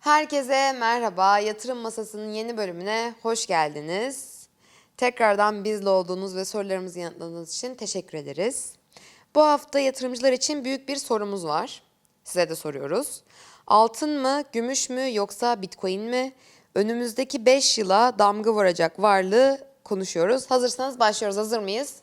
Herkese merhaba. Yatırım Masası'nın yeni bölümüne hoş geldiniz. Tekrardan bizle olduğunuz ve sorularımızı yanıtladığınız için teşekkür ederiz. Bu hafta yatırımcılar için büyük bir sorumuz var. Size de soruyoruz. Altın mı, gümüş mü yoksa Bitcoin mi? Önümüzdeki 5 yıla damga vuracak varlığı konuşuyoruz. Hazırsanız başlıyoruz. Hazır mıyız?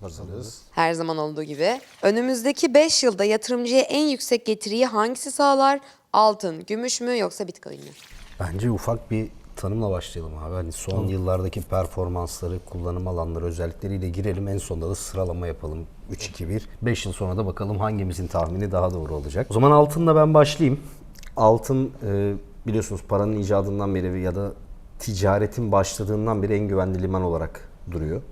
Hazırız. Her zaman olduğu gibi. Önümüzdeki 5 yılda yatırımcıya en yüksek getiriyi hangisi sağlar? Altın, gümüş mü yoksa Bitcoin mi? Bence ufak bir tanımla başlayalım abi. Hani son yıllardaki performansları, kullanım alanları özellikleriyle girelim. En sonunda da sıralama yapalım. 3-2-1. 5 yıl sonra da bakalım hangimizin tahmini daha doğru olacak. O zaman altınla ben başlayayım. Altın e, biliyorsunuz paranın icadından beri ya da ticaretin başladığından beri en güvenli liman olarak duruyor.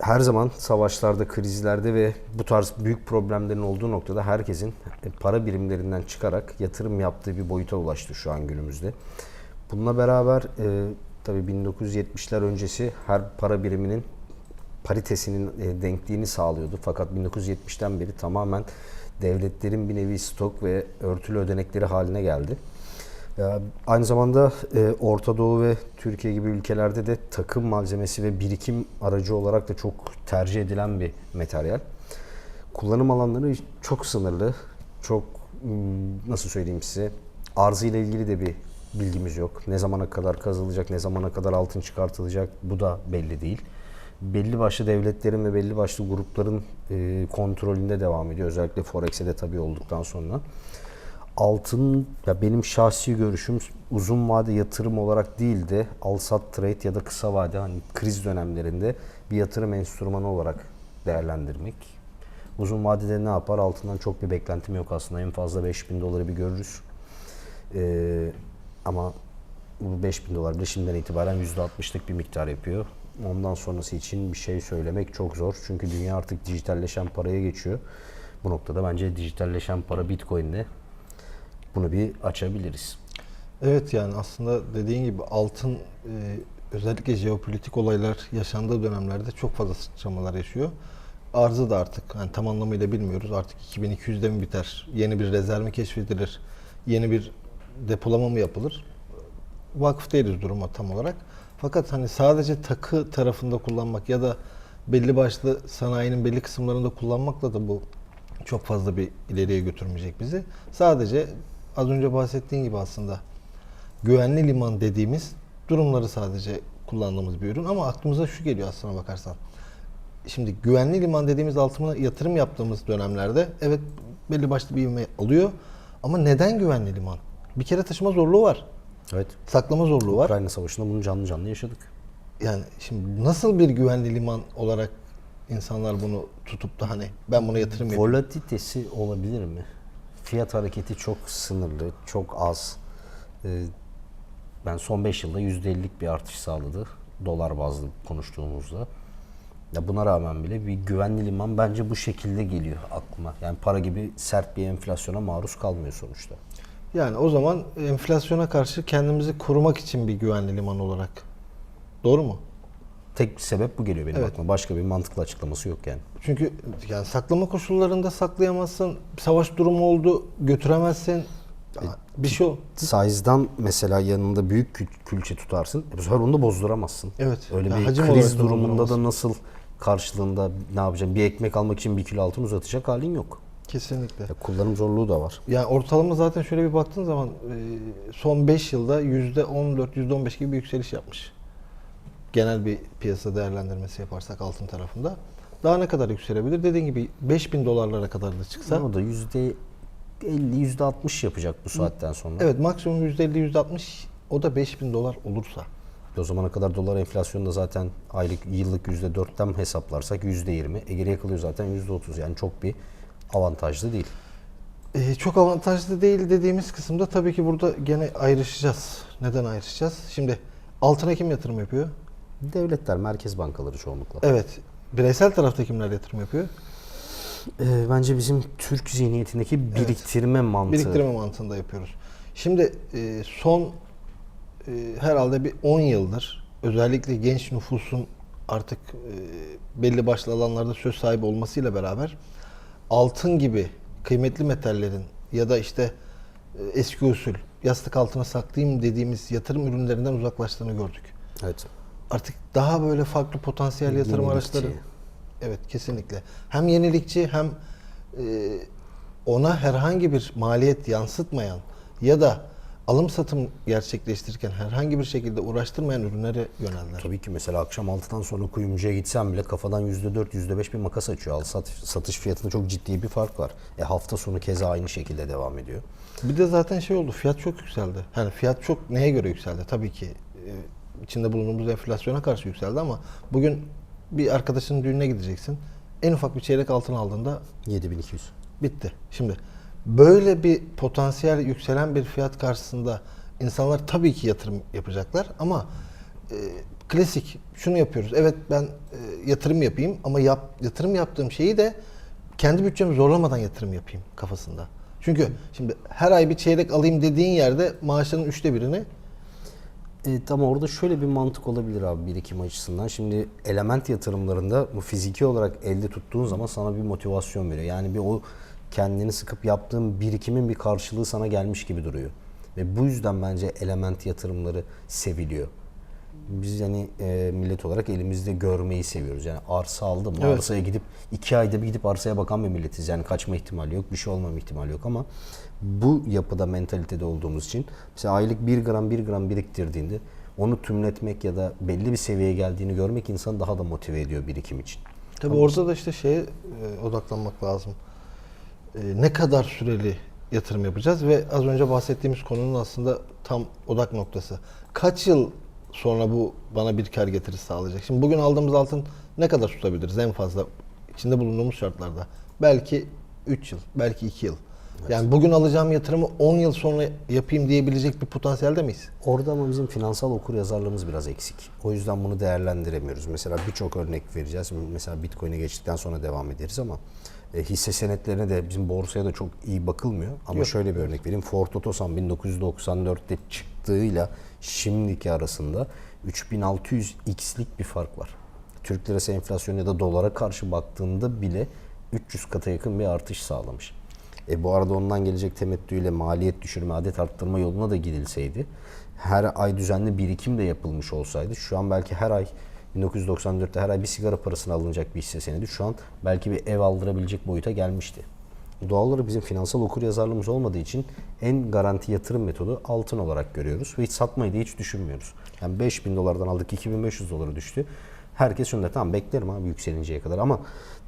Her zaman savaşlarda, krizlerde ve bu tarz büyük problemlerin olduğu noktada herkesin e, para birimlerinden çıkarak yatırım yaptığı bir boyuta ulaştı şu an günümüzde. Bununla beraber e, tabii 1970'ler öncesi her para biriminin paritesinin e, denkliğini sağlıyordu. Fakat 1970'ten beri tamamen devletlerin bir nevi stok ve örtülü ödenekleri haline geldi. Ya, aynı zamanda e, Orta Doğu ve Türkiye gibi ülkelerde de takım malzemesi ve birikim aracı olarak da çok tercih edilen bir materyal. Kullanım alanları çok sınırlı, çok hmm, nasıl söyleyeyim size arzı ile ilgili de bir bilgimiz yok. Ne zamana kadar kazılacak, ne zamana kadar altın çıkartılacak bu da belli değil. Belli başlı devletlerin ve belli başlı grupların e, kontrolünde devam ediyor. Özellikle Forex'e de tabii olduktan sonra altın ya benim şahsi görüşüm uzun vade yatırım olarak değil de al sat trade ya da kısa vade hani kriz dönemlerinde bir yatırım enstrümanı olarak değerlendirmek. Uzun vadede ne yapar? Altından çok bir beklentim yok aslında. En fazla 5000 doları bir görürüz. Ee, ama bu 5000 dolar bile şimdiden itibaren %60'lık bir miktar yapıyor. Ondan sonrası için bir şey söylemek çok zor. Çünkü dünya artık dijitalleşen paraya geçiyor. Bu noktada bence dijitalleşen para Bitcoin'de bunu bir açabiliriz. Evet yani aslında dediğin gibi altın e, özellikle jeopolitik olaylar yaşandığı dönemlerde çok fazla sıçramalar yaşıyor. Arzı da artık yani tam anlamıyla bilmiyoruz. Artık 2200'de mi biter? Yeni bir rezerv mi keşfedilir? Yeni bir depolama mı yapılır? Vakıf değiliz duruma tam olarak. Fakat hani sadece takı tarafında kullanmak ya da belli başlı sanayinin belli kısımlarında kullanmakla da bu çok fazla bir ileriye götürmeyecek bizi. Sadece az önce bahsettiğin gibi aslında güvenli liman dediğimiz durumları sadece kullandığımız bir ürün ama aklımıza şu geliyor aslına bakarsan. Şimdi güvenli liman dediğimiz altına yatırım yaptığımız dönemlerde evet belli başlı bir ivme alıyor ama neden güvenli liman? Bir kere taşıma zorluğu var. Evet. Saklama zorluğu var. Ukrayna Savaşı'nda bunu canlı canlı yaşadık. Yani şimdi nasıl bir güvenli liman olarak insanlar bunu tutup da hani ben buna yatırım yapayım. Volatilitesi olabilir mi? Fiyat hareketi çok sınırlı, çok az. Ee, ben son 5 yılda %50'lik bir artış sağladı. Dolar bazlı konuştuğumuzda. Ya buna rağmen bile bir güvenli liman bence bu şekilde geliyor aklıma. Yani para gibi sert bir enflasyona maruz kalmıyor sonuçta. Yani o zaman enflasyona karşı kendimizi korumak için bir güvenli liman olarak. Doğru mu? Tek sebep bu geliyor benim Evet. aklıma. Başka bir mantıklı açıklaması yok yani. Çünkü yani saklama koşullarında saklayamazsın. Savaş durumu oldu, götüremezsin. Bir şey ol. Size'dan mesela yanında büyük kül- külçe tutarsın. E bu sefer onu da bozduramazsın. Evet. Öyle Ya bir kriz durumunda da nasıl karşılığında ne yapacaksın? Bir ekmek almak için bir kilo altın uzatacak halin yok. Kesinlikle. Ya kullanım zorluğu da var. Yani ortalama zaten şöyle bir baktığın zaman e, son 5 yılda %14, %15 gibi bir yükseliş yapmış. Genel bir piyasa değerlendirmesi yaparsak altın tarafında. Daha ne kadar yükselebilir? Dediğin gibi 5000 dolarlara kadar da çıksa. O da yüzde 50 yüzde 60 yapacak bu saatten sonra. Evet maksimum %50, %60 o da 5000 dolar olursa. O zamana kadar dolar enflasyonu da zaten aylık yıllık yüzde 4'ten hesaplarsak yüzde 20. E geriye kalıyor zaten yüzde 30. Yani çok bir avantajlı değil. Ee, çok avantajlı değil dediğimiz kısımda tabii ki burada gene ayrışacağız. Neden ayrışacağız? Şimdi altına kim yatırım yapıyor? Devletler, merkez bankaları çoğunlukla. Evet. Bireysel tarafta kimler yatırım yapıyor? E, bence bizim Türk zihniyetindeki biriktirme mantığı. Biriktirme mantığında yapıyoruz. Şimdi e, son e, herhalde bir 10 yıldır özellikle genç nüfusun artık e, belli başlı alanlarda söz sahibi olmasıyla beraber altın gibi kıymetli metallerin ya da işte e, eski usul yastık altına saklayayım dediğimiz yatırım ürünlerinden uzaklaştığını gördük. Evet. Artık daha böyle farklı potansiyel yatırım Yenilikçi. araçları. Evet kesinlikle. Hem yenilikçi hem e, ona herhangi bir maliyet yansıtmayan ya da alım satım gerçekleştirirken herhangi bir şekilde uğraştırmayan ürünlere yöneldiler. Tabii ki mesela akşam 6'dan sonra kuyumcuya gitsem bile kafadan %4, %5 bir makas açıyor. Al sat, satış fiyatında çok ciddi bir fark var. E hafta sonu keza aynı şekilde devam ediyor. Bir de zaten şey oldu, fiyat çok yükseldi. Yani fiyat çok neye göre yükseldi? Tabii ki e, içinde bulunduğumuz enflasyona karşı yükseldi ama bugün bir arkadaşının düğününe gideceksin. En ufak bir çeyrek altın aldığında 7200. bitti. Şimdi böyle bir potansiyel yükselen bir fiyat karşısında insanlar tabii ki yatırım yapacaklar ama e, klasik şunu yapıyoruz. Evet ben e, yatırım yapayım ama yap, yatırım yaptığım şeyi de kendi bütçemi zorlamadan yatırım yapayım kafasında. Çünkü şimdi her ay bir çeyrek alayım dediğin yerde maaşının üçte birini E, tam orada şöyle bir mantık olabilir abi birikim açısından. Şimdi element yatırımlarında bu fiziki olarak elde tuttuğun zaman sana bir motivasyon veriyor. Yani bir o kendini sıkıp yaptığın birikimin bir karşılığı sana gelmiş gibi duruyor. Ve bu yüzden bence element yatırımları seviliyor. Biz yani e, millet olarak elimizde görmeyi seviyoruz. Yani arsa aldım Evet. arsaya gidip iki ayda bir gidip arsaya bakan bir milletiz. Yani kaçma ihtimali yok, bir şey olmama ihtimali yok ama bu yapıda mentalitede olduğumuz için mesela aylık 1 gram 1 gram biriktirdiğinde onu tümletmek ya da belli bir seviyeye geldiğini görmek insanı daha da motive ediyor birikim için. Tabii orada da işte şeye e, odaklanmak lazım. E, ne kadar süreli yatırım yapacağız ve az önce bahsettiğimiz konunun aslında tam odak noktası. Kaç yıl sonra bu bana bir kar getirisi sağlayacak? Şimdi bugün aldığımız altın ne kadar tutabiliriz en fazla içinde bulunduğumuz şartlarda? Belki 3 yıl, belki 2 yıl. Yani bugün alacağım yatırımı 10 yıl sonra yapayım diyebilecek bir potansiyelde miyiz? Orada ama bizim finansal okur yazarlığımız biraz eksik. O yüzden bunu değerlendiremiyoruz. Mesela birçok örnek vereceğiz. Mesela Bitcoin'e geçtikten sonra devam ederiz ama e, hisse senetlerine de bizim borsaya da çok iyi bakılmıyor. Ama Yok. şöyle bir örnek vereyim. Ford Otosan 1994'te çıktığıyla şimdiki arasında 3600x'lik bir fark var. Türk lirası enflasyonu ya da dolara karşı baktığında bile 300 kata yakın bir artış sağlamış. E bu arada ondan gelecek temettüyle maliyet düşürme, adet arttırma yoluna da gidilseydi, her ay düzenli birikim de yapılmış olsaydı, şu an belki her ay 1994'te her ay bir sigara parasına alınacak bir hisse senedi, şu an belki bir ev aldırabilecek boyuta gelmişti. Doğal olarak bizim finansal okuryazarlığımız olmadığı için en garanti yatırım metodu altın olarak görüyoruz ve hiç satmayı da hiç düşünmüyoruz. Yani 5000 dolardan aldık 2500 dolara düştü. Herkes şunu der tamam beklerim abi yükselinceye kadar ama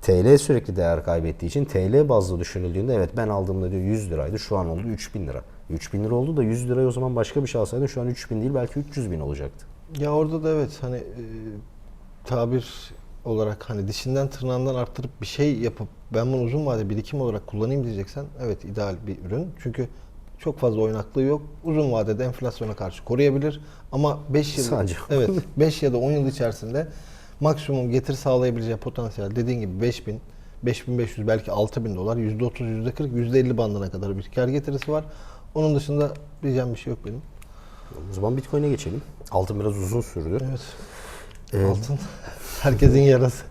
TL sürekli değer kaybettiği için TL bazlı düşünüldüğünde evet ben aldığımda diyor 100 liraydı şu an oldu 3000 lira. 3000 lira oldu da 100 lirayı o zaman başka bir şey alsaydın şu an 3000 değil belki 300 bin olacaktı. Ya orada da evet hani e, tabir olarak hani dişinden tırnağından arttırıp bir şey yapıp ben bunu uzun vade birikim olarak kullanayım diyeceksen evet ideal bir ürün. Çünkü çok fazla oynaklığı yok. Uzun vadede enflasyona karşı koruyabilir ama 5 yıl Sadece. evet 5 ya da 10 yıl içerisinde maksimum getir sağlayabileceği potansiyel dediğin gibi 5000 5500 belki 6000 dolar %30 %40 %50 bandına kadar bir kar getirisi var. Onun dışında diyeceğim bir şey yok benim. O zaman Bitcoin'e geçelim. Altın biraz uzun sürdü. Evet. Ee, Altın herkesin yarası.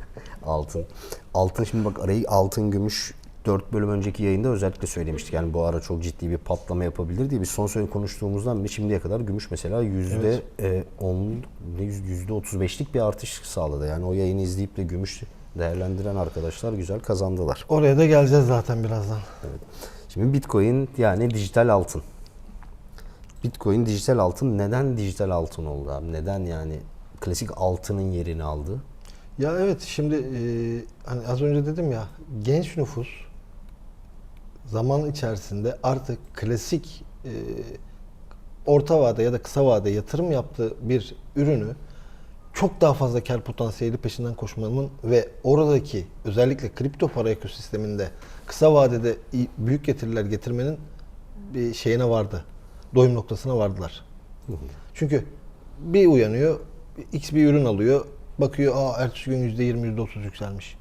Altın. Altın şimdi bak arayı altın gümüş 4 bölüm önceki yayında özellikle söylemiştik. Yani bu ara çok ciddi bir patlama yapabilir diye. Biz son söyle konuştuğumuzdan beri şimdiye kadar gümüş mesela yüzde e, 10 ne yüz- yüzde 35'lik bir artış sağladı. Yani o yayını izleyip de gümüş değerlendiren arkadaşlar güzel kazandılar. Oraya da geleceğiz zaten birazdan. Şimdi Bitcoin yani dijital altın. Bitcoin dijital altın neden dijital altın oldu abi? Neden yani klasik altının yerini aldı? Ya evet şimdi e, hani az önce dedim ya genç nüfus zaman içerisinde artık klasik e, orta vade ya da kısa vade yatırım yaptığı bir ürünü çok daha fazla kar potansiyeli peşinden koşmanın ve oradaki özellikle kripto para ekosisteminde kısa vadede büyük getiriler getirmenin bir şeyine vardı. Doyum noktasına vardılar. Çünkü bir uyanıyor, X bir ürün alıyor, bakıyor aa ertesi gün %20, %30 yükselmiş.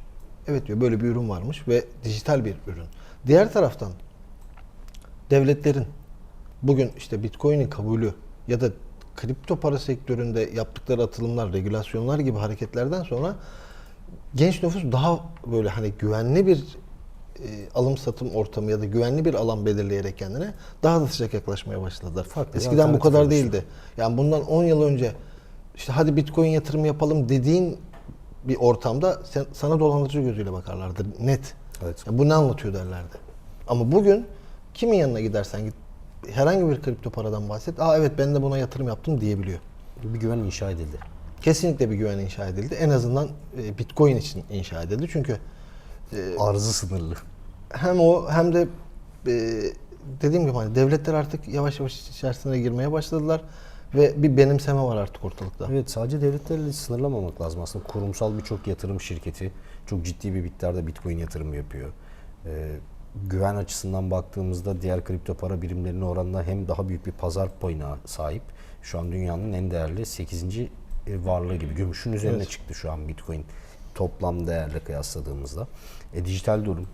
Evet diyor böyle bir ürün varmış ve dijital bir ürün. Diğer taraftan devletlerin bugün işte Bitcoin'in kabulü ya da kripto para sektöründe yaptıkları atılımlar, regülasyonlar gibi hareketlerden sonra genç nüfus daha böyle hani güvenli bir alım satım ortamı ya da güvenli bir alan belirleyerek kendine daha da sıcak yaklaşmaya başladılar. Farklı Eskiden bu kadar oluştu. değildi. Yani bundan 10 yıl önce işte hadi bitcoin yatırımı yapalım dediğin bir ortamda sen, sana dolandırıcı gözüyle bakarlardı. Net. Evet. Ya bu ne anlatıyor derlerdi. Ama bugün kimin yanına gidersen git herhangi bir kripto paradan bahset. Aa evet ben de buna yatırım yaptım diyebiliyor. Bir güven inşa edildi. Kesinlikle bir güven inşa edildi. En azından e, Bitcoin için inşa edildi. Çünkü Arzı sınırlı. hem o hem de e, dediğim gibi hani devletler artık yavaş yavaş içerisine girmeye başladılar ve bir benimseme var artık ortalıkta. Evet sadece devletlerle sınırlamamak lazım aslında. Kurumsal birçok yatırım şirketi çok ciddi bir miktarda bitcoin yatırımı yapıyor. Ee, güven açısından baktığımızda diğer kripto para birimlerine oranla hem daha büyük bir pazar payına sahip. Şu an dünyanın en değerli 8. varlığı gibi. Gümüşün üzerine Evet. çıktı şu an bitcoin toplam değerle kıyasladığımızda. E, dijital durum.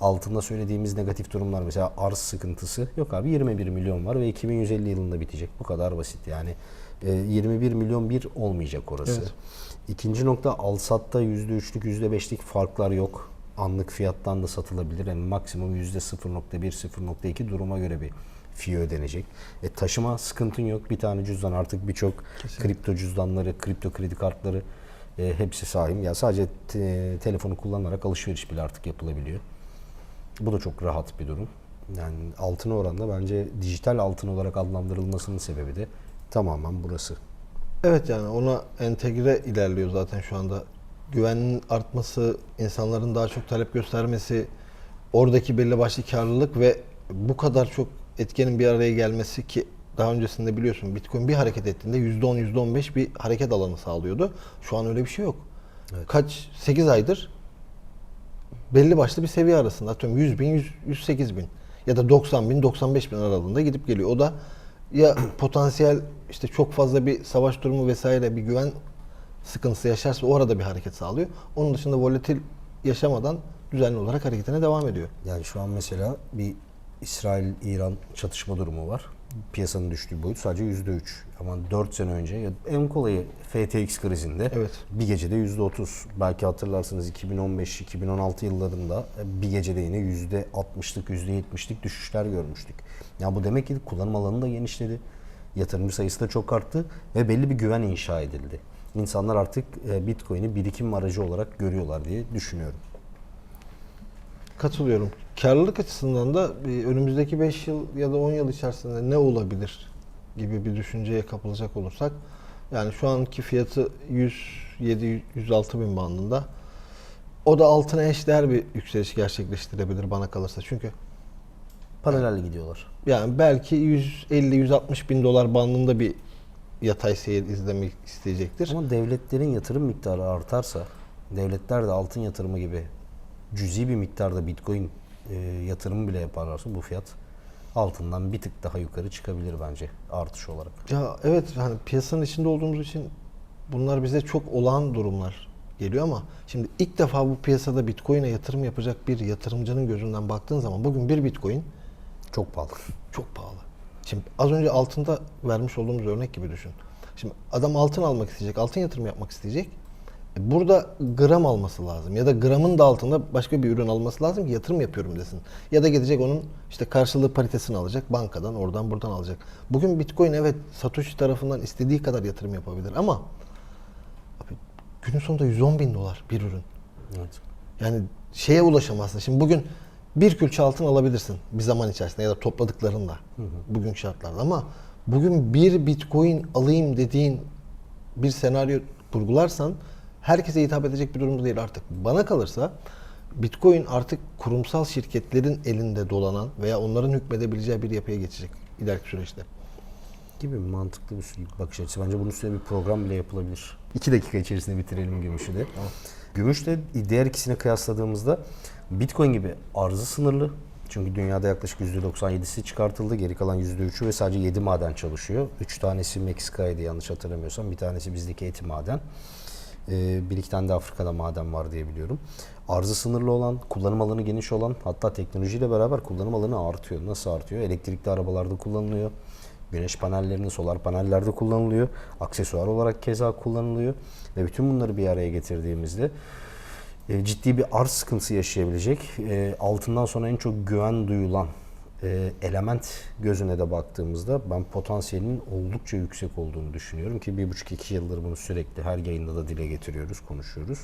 Altında söylediğimiz negatif durumlar mesela arz sıkıntısı yok abi 21 milyon var ve 2150 yılında bitecek. Bu kadar basit yani. E, 21 milyon bir olmayacak orası. Evet. İkinci nokta alsatta %3'lük %5'lik farklar yok. Anlık fiyattan da satılabilir. Yani maksimum %0.1 0.2 duruma göre bir fee ödenecek. E, taşıma sıkıntın yok. Bir tane cüzdan artık birçok kripto cüzdanları, kripto kredi kartları e, hepsi sahip. Ya sadece te- telefonu kullanarak alışveriş bile artık yapılabiliyor. Bu da çok rahat bir durum. Yani altın oranda bence dijital altın olarak adlandırılmasının sebebi de tamamen burası. Evet yani ona entegre ilerliyor zaten şu anda. Güvenin artması, insanların daha çok talep göstermesi, oradaki belli başlı karlılık ve bu kadar çok etkenin bir araya gelmesi ki daha öncesinde biliyorsun Bitcoin bir hareket ettiğinde %10, %15 bir hareket alanı sağlıyordu. Şu an öyle bir şey yok. Kaç? 8 aydır belli başlı bir seviye arasında. Atıyorum 100 bin, 100, 108 bin ya da 90 bin, 95 bin aralığında gidip geliyor. O da ya potansiyel işte çok fazla bir savaş durumu vesaire bir güven sıkıntısı yaşarsa orada bir hareket sağlıyor. Onun dışında volatil yaşamadan düzenli olarak hareketine devam ediyor. Yani şu an mesela bir İsrail-İran çatışma durumu var. Piyasanın düştüğü boyut sadece %3. Ama 4 sene önce ya en kolayı FTX krizinde Evet. bir gecede %30. Belki hatırlarsınız 2015-2016 yıllarında bir gecede yine %60'lık %70'lik düşüşler görmüştük. Ya bu demek ki kullanım alanı da genişledi. Yatırımcı sayısı da çok arttı ve belli bir güven inşa edildi. İnsanlar artık e, Bitcoin'i birikim aracı olarak görüyorlar diye düşünüyorum. Katılıyorum. Karlılık açısından da önümüzdeki 5 yıl ya da 10 yıl içerisinde ne olabilir gibi bir düşünceye kapılacak olursak yani şu anki fiyatı 107-106 bin bandında o da altına eşdeğer bir yükseliş gerçekleştirebilir bana kalırsa. Çünkü Paralel gidiyorlar. yani belki 150-160 bin dolar bandında bir yatay seyir izlemek isteyecektir. Ama devletlerin yatırım miktarı artarsa, devletler de altın yatırımı gibi cüzi bir miktarda bitcoin e, yatırımı bile yaparlarsa bu fiyat altından bir tık daha yukarı çıkabilir bence artış olarak. Ya evet hani piyasanın içinde olduğumuz için bunlar bize çok olağan durumlar geliyor ama şimdi ilk defa bu piyasada Bitcoin'e yatırım yapacak bir yatırımcının gözünden baktığın zaman bugün bir Bitcoin Çok pahalı. çok pahalı. Şimdi az önce altında vermiş olduğumuz örnek gibi düşün. Şimdi adam altın almak isteyecek, altın yatırım yapmak isteyecek. E, Burada gram alması lazım ya da gramın da altında başka bir ürün alması lazım ki yatırım yapıyorum desin. Ya da gidecek onun işte karşılığı paritesini alacak bankadan oradan buradan alacak. Bugün Bitcoin evet Satoshi tarafından istediği kadar yatırım yapabilir ama abi, günün sonunda 110 bin dolar bir ürün. Evet. Yani şeye ulaşamazsın. Şimdi bugün bir külçe altın alabilirsin bir zaman içerisinde ya da topladıklarında bugünkü şartlarda ama bugün bir bitcoin alayım dediğin bir senaryo kurgularsan herkese hitap edecek bir durumda değil artık. Bana kalırsa bitcoin artık kurumsal şirketlerin elinde dolanan veya onların hükmedebileceği bir yapıya geçecek ileriki süreçte. Gibi mantıklı bir bakış açısı. Bence bunun üstüne bir program bile yapılabilir. İki dakika içerisinde bitirelim Gümüş'ü de. Gümüş de diğer ikisini kıyasladığımızda Bitcoin gibi arzı sınırlı. Çünkü dünyada yaklaşık %97'si çıkartıldı. Geri kalan %3'ü ve sadece 7 maden çalışıyor. 3 tanesi Meksika'ydı yanlış hatırlamıyorsam. Bir tanesi bizdeki eti maden. Ee, bir iki tane de Afrika'da maden var diye biliyorum. Arzı sınırlı olan, kullanım alanı geniş olan, hatta teknolojiyle beraber kullanım alanı artıyor. Nasıl artıyor? Elektrikli arabalarda kullanılıyor. Güneş panellerinde, solar panellerde kullanılıyor. Aksesuar olarak keza kullanılıyor. Ve bütün bunları bir araya getirdiğimizde e, ciddi bir arz sıkıntısı yaşayabilecek. E, altından sonra en çok güven duyulan e, element gözüne de baktığımızda ben potansiyelinin oldukça yüksek olduğunu düşünüyorum ki bir buçuk iki yıldır bunu sürekli her yayında da dile getiriyoruz, konuşuyoruz.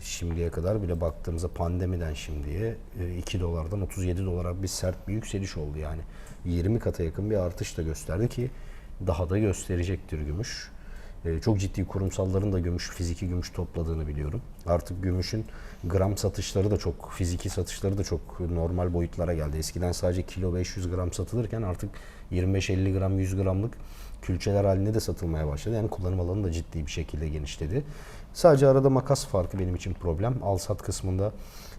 Şimdiye kadar bile baktığımızda pandemiden şimdiye e, 2 dolardan 37 dolara bir sert bir yükseliş oldu yani. 20 kata yakın bir artış da gösterdi ki daha da gösterecektir gümüş. E, Çok ciddi kurumsalların da gümüş, fiziki gümüş topladığını biliyorum. Artık gümüşün gram satışları da çok, fiziki satışları da çok normal boyutlara geldi. Eskiden sadece kilo 500 gram satılırken artık 25-50 gram, 100 gramlık külçeler halinde de satılmaya başladı. Yani kullanım alanı da ciddi bir şekilde genişledi. Sadece arada makas farkı benim için problem. Al sat kısmında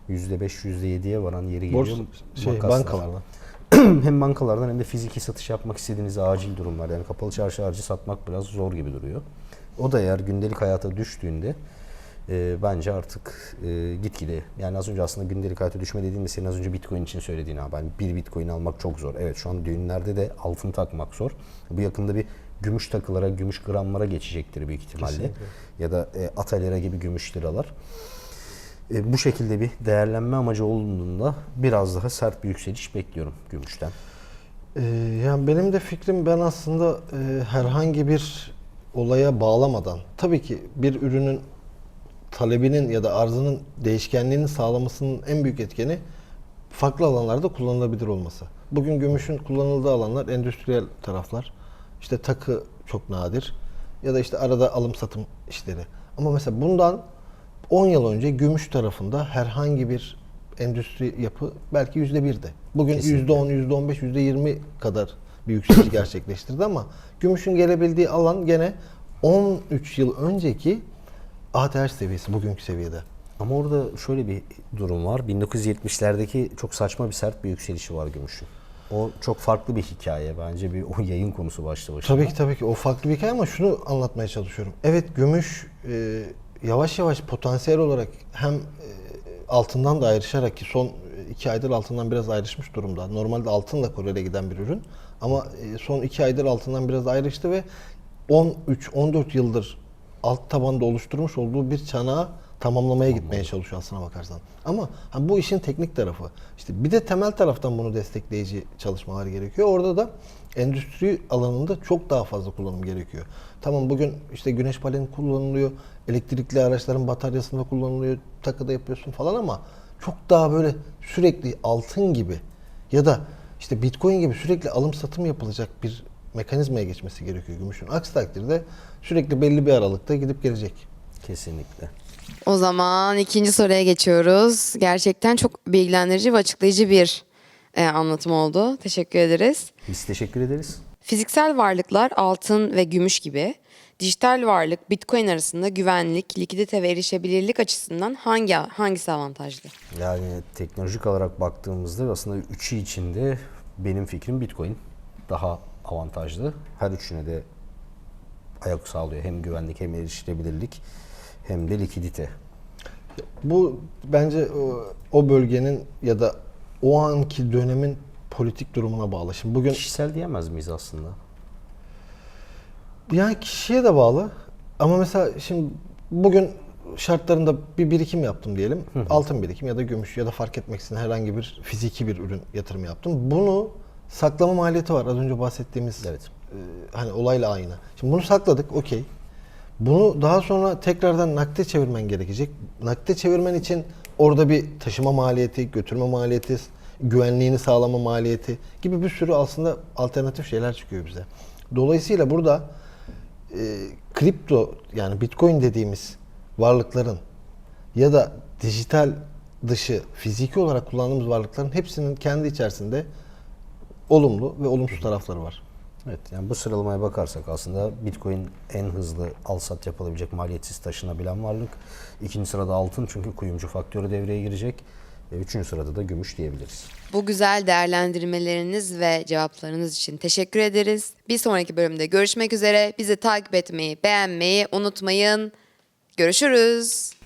%5, %7'ye varan yeri geliyor. Borsa şey bankalardan. hem bankalardan hem de fiziki satış yapmak istediğiniz acil durumlar. Yani kapalı çarşı harcı satmak biraz zor gibi duruyor. O da eğer gündelik hayata düştüğünde e, bence artık e, gitgide yani az önce aslında gündelik hayata düşme dediğimde senin az önce bitcoin için söylediğin abi hani bir bitcoin almak çok zor. Evet şu an düğünlerde de altın takmak zor. Bu yakında bir gümüş takılara, gümüş gramlara geçecektir büyük ihtimalle. Ya da e, atelera gibi gümüş liralar. E, bu şekilde bir değerlenme amacı olduğunda biraz daha sert bir yükseliş bekliyorum gümüşten. Ee, yani benim de fikrim ben aslında e, herhangi bir olaya bağlamadan tabii ki bir ürünün talebinin ya da arzının değişkenliğini sağlamasının en büyük etkeni farklı alanlarda kullanılabilir olması. Bugün gümüşün kullanıldığı alanlar endüstriyel taraflar. İşte takı çok nadir ya da işte arada alım satım işleri. Ama mesela bundan 10 yıl önce gümüş tarafında herhangi bir endüstri yapı belki yüzde birdi. Bugün yüzde 10, yüzde 15, yüzde 20 kadar bir yükseliş gerçekleştirdi ama gümüşün gelebildiği alan gene 13 yıl önceki ATH seviyesi bugünkü seviyede. Ama orada şöyle bir durum var. 1970'lerdeki çok saçma bir sert bir yükselişi var gümüşün. O çok farklı bir hikaye bence bir o yayın konusu başlı başına. Tabii ki tabii ki o farklı bir hikaye ama şunu anlatmaya çalışıyorum. Evet gümüş e, yavaş yavaş potansiyel olarak hem e, altından da ayrışarak ki son iki aydır altından biraz ayrışmış durumda. Normalde altınla korele giden bir ürün ama e, son iki aydır altından biraz ayrıştı ve 13-14 yıldır alt tabanda oluşturmuş olduğu bir çanağı tamamlamaya gitmeye çalışıyor aslına bakarsan. Ama ha, bu işin teknik tarafı. İşte bir de temel taraftan bunu destekleyici çalışmalar gerekiyor. Orada da endüstri alanında çok daha fazla kullanım gerekiyor. Tamam bugün işte güneş paneli kullanılıyor, elektrikli araçların bataryasında kullanılıyor, takıda yapıyorsun falan ama çok daha böyle sürekli altın gibi ya da işte bitcoin gibi sürekli alım satım yapılacak bir mekanizmaya geçmesi gerekiyor gümüşün. Aksi takdirde sürekli belli bir aralıkta gidip gelecek. Kesinlikle. O zaman ikinci soruya geçiyoruz. Gerçekten çok bilgilendirici ve açıklayıcı bir e, anlatım oldu. Teşekkür ederiz. Biz teşekkür ederiz. Fiziksel varlıklar altın ve gümüş gibi dijital varlık Bitcoin arasında güvenlik, likidite ve erişebilirlik açısından hangi hangisi avantajlı? Yani teknolojik olarak baktığımızda aslında üçü içinde benim fikrim Bitcoin daha avantajlı. Her üçüne de ayak sağlıyor. Hem güvenlik hem erişilebilirlik hem de likidite. Bu bence o, o bölgenin ya da o anki dönemin politik durumuna bağlı. Şimdi bugün Kişisel diyemez miyiz aslında? yani kişiye de bağlı. Ama mesela şimdi bugün şartlarında bir birikim yaptım diyelim. Altın birikim ya da gümüş ya da fark etmeksizin herhangi bir fiziki bir ürün yatırım yaptım. Bunu saklama maliyeti var. Az önce bahsettiğimiz Evet. e, hani olayla aynı. Şimdi bunu sakladık okey. Bunu daha sonra tekrardan nakde çevirmen gerekecek. Nakde çevirmen için orada bir taşıma maliyeti, götürme maliyeti, güvenliğini sağlama maliyeti gibi bir sürü aslında alternatif şeyler çıkıyor bize. Dolayısıyla burada e, kripto yani bitcoin dediğimiz varlıkların ya da dijital dışı fiziki olarak kullandığımız varlıkların hepsinin kendi içerisinde olumlu ve olumsuz tarafları var. Evet yani bu sıralamaya bakarsak aslında Bitcoin en hızlı al sat yapılabilecek maliyetsiz taşınabilen varlık. İkinci sırada altın çünkü kuyumcu faktörü devreye girecek. E, Üçüncü sırada da gümüş diyebiliriz. Bu güzel değerlendirmeleriniz ve cevaplarınız için teşekkür ederiz. Bir sonraki bölümde görüşmek üzere. Bizi takip etmeyi, beğenmeyi unutmayın. Görüşürüz.